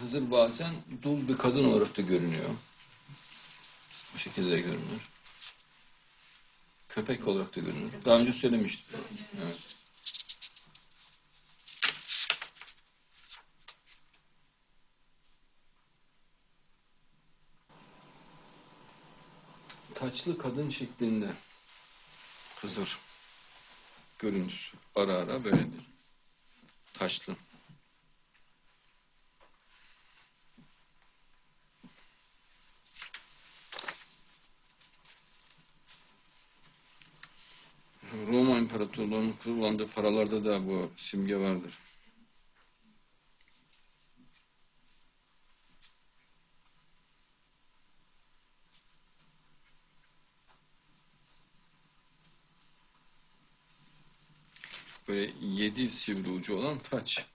Hızır bazen dul bir kadın olarak da görünüyor. Bu şekilde de görünür. Köpek olarak da görünür. Daha önce söylemiştim. Evet. Taçlı kadın şeklinde Hızır görüntüsü ara ara böyledir. Taşlı. Roma İmparatorluğu'nun kullandığı paralarda da bu simge vardır. Böyle yedi sivri ucu olan taç.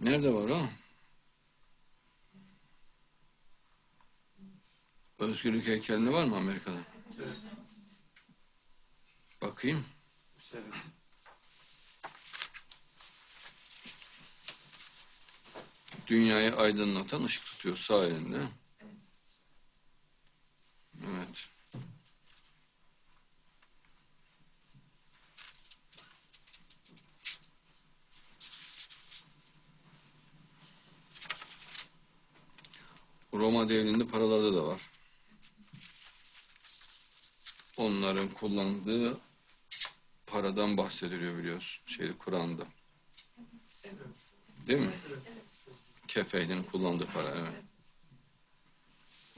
Nerede var o? Özgürlük heykelinde var mı Amerika'da? Evet. Bakayım. Evet. Dünyayı aydınlatan ışık tutuyor sağ. Evet. Roma devrinde paralarda da var. Onların kullandığı paradan bahsediliyor biliyorsun. Şeyde Kur'an'da. Değil mi? Kefeylin kullandığı para evet.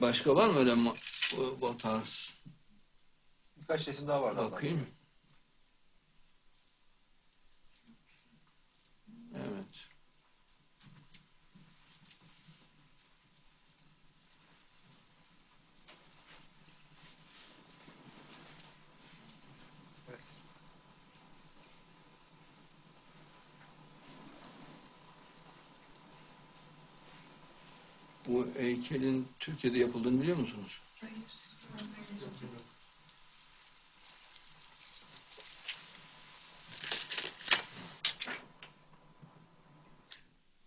Başka var mı öyle bu, bu tarz? Birkaç resim daha vardı. Bakayım. Evet. Bu heykelin Türkiye'de yapıldığını biliyor musunuz?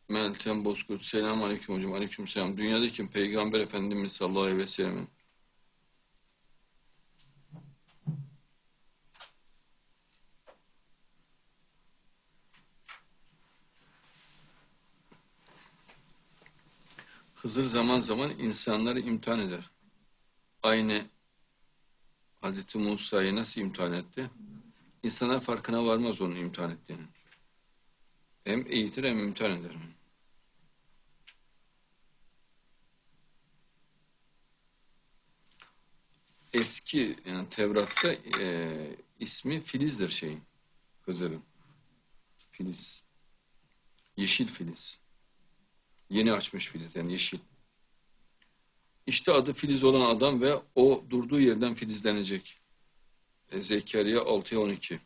Meltem Bozkurt. Selam aleyküm hocam. Aleyküm selam. Dünyadaki Peygamber Efendimiz sallallahu aleyhi ve sellem'in Hızır zaman zaman insanları imtihan eder. Aynı Hazreti Musa'yı nasıl imtihan etti? İnsanlar farkına varmaz onun imtihan ettiğini. Hem eğitir hem imtihan eder. Eski yani Tevrat'ta e, ismi Filiz'dir şeyin. Hızır'ın. Filiz. Yeşil Filiz. Yeni açmış Filiz yani yeşil. İşte adı Filiz olan adam ve o durduğu yerden filizlenecek. E, Zekeriya 6'ya 12.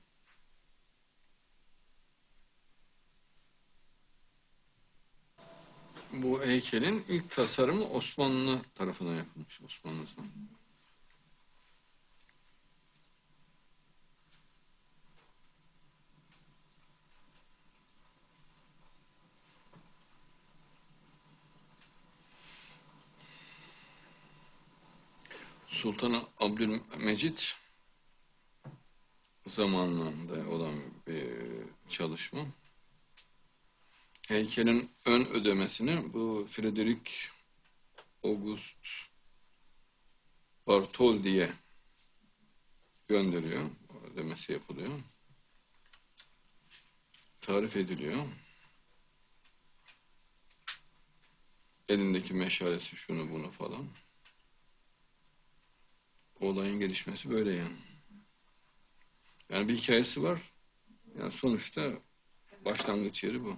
Bu heykelin ilk tasarımı Osmanlı tarafından yapılmış. Osmanlı tarafından. Sultan Abdülmecit zamanında olan bir çalışma. Heykelin ön ödemesini bu Frederick August Bartholdi'ye gönderiyor. O Ödemesi yapılıyor. Tarif ediliyor. Elindeki meşalesi şunu bunu falan. Olayın gelişmesi böyle yani. Yani bir hikayesi var. Yani sonuçta başlangıç yeri bu.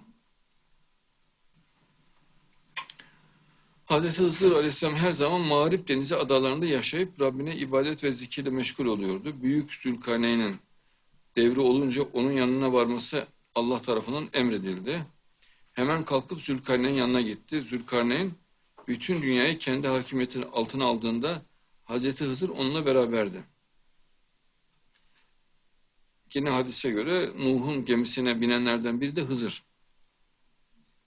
Hazreti Hızır Aleyhisselam her zaman Mağrip Denizi adalarında yaşayıp Rabbine ibadet ve zikirle meşgul oluyordu. Büyük Zülkarneyn'in devri olunca onun yanına varması Allah tarafından emredildi. Hemen kalkıp Zülkarneyn yanına gitti. Zülkarneyn bütün dünyayı kendi hakimiyetinin altına aldığında Hazreti Hızır onunla beraberdi. Yine hadise göre Nuh'un gemisine binenlerden biri de Hızır.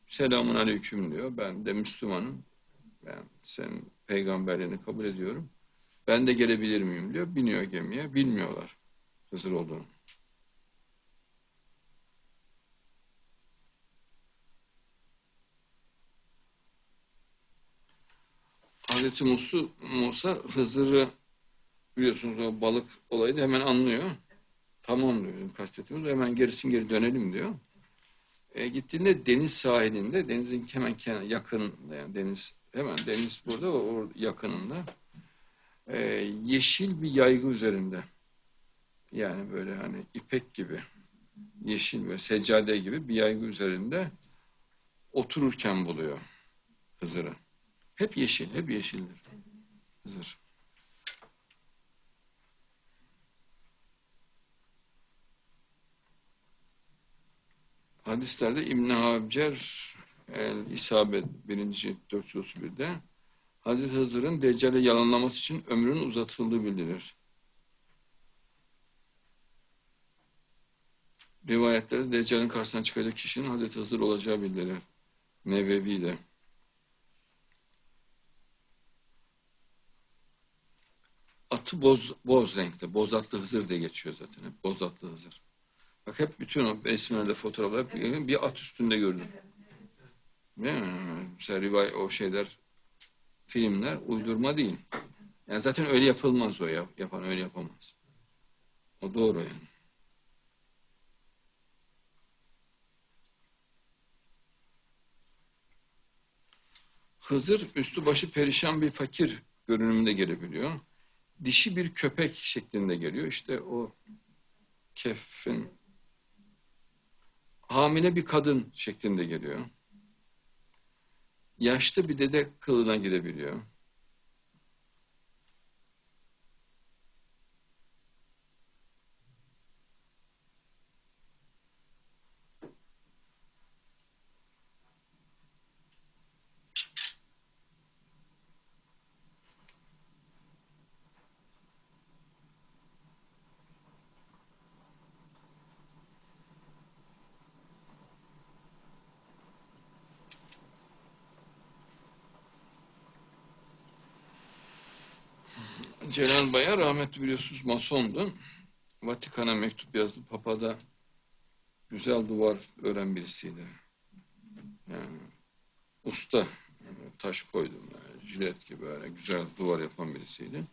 Selamun aleyküm diyor. Ben de Müslümanım. Ben senin peygamberliğini kabul ediyorum. Ben de gelebilir miyim diyor. Biniyor gemiye. Bilmiyorlar Hızır olduğunu. Hazreti Musa, Musa Hızır'ı biliyorsunuz o balık olayı da hemen anlıyor. Tamam diyor kastetimiz. Hemen gerisin geri dönelim diyor. E, gittiğinde deniz sahilinde, denizin hemen kenar, yakınında yani deniz hemen deniz burada o yakınında e, yeşil bir yaygı üzerinde yani böyle hani ipek gibi yeşil ve seccade gibi bir yaygı üzerinde otururken buluyor Hızır'ı. Hep yeşil, hep yeşildir Hızır. Hadislerde İbn Hacer el İsabet 1. 431'de Hazreti Hızır'ın Deccal'i yalanlaması için ömrünün uzatıldığı bildirilir. Rivayetlerde Deccal'in karşısına çıkacak kişinin Hazreti Hızır olacağı bildirilir. Nevevi'de. Atı boz, boz renkte. Bozatlı Hızır diye geçiyor zaten. Hep Bozatlı Hızır. Bak hep bütün o resimlerde fotoğraflar hep bir at üstünde gördüm. Değil mi? Mesela rivay, o şeyler filmler uydurma değil. Yani zaten öyle yapılmaz o yap, yapan öyle yapamaz. O doğru yani. Hızır üstü başı perişan bir fakir görünümünde gelebiliyor. Dişi bir köpek şeklinde geliyor. İşte o kefin hamile bir kadın şeklinde geliyor. Yaşlı bir dede kılığına girebiliyor. Celal Bayar rahmetli biliyorsunuz masondu. Vatikan'a mektup yazdı. Papa da güzel duvar ören birisiydi. Yani usta. Taş koydum. Yani, jilet gibi böyle güzel duvar yapan birisiydi.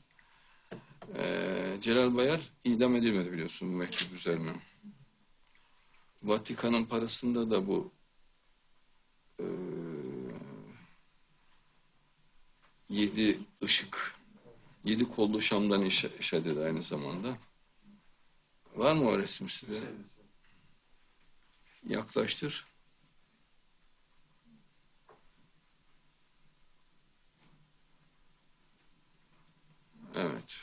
Ee, Celal Bayar idam edilmedi biliyorsun bu mektup üzerine. Vatikan'ın parasında da bu e, yedi ışık Yedi kollu Şam'dan işe, işe aynı zamanda. Var mı o resim size? Yaklaştır. Evet.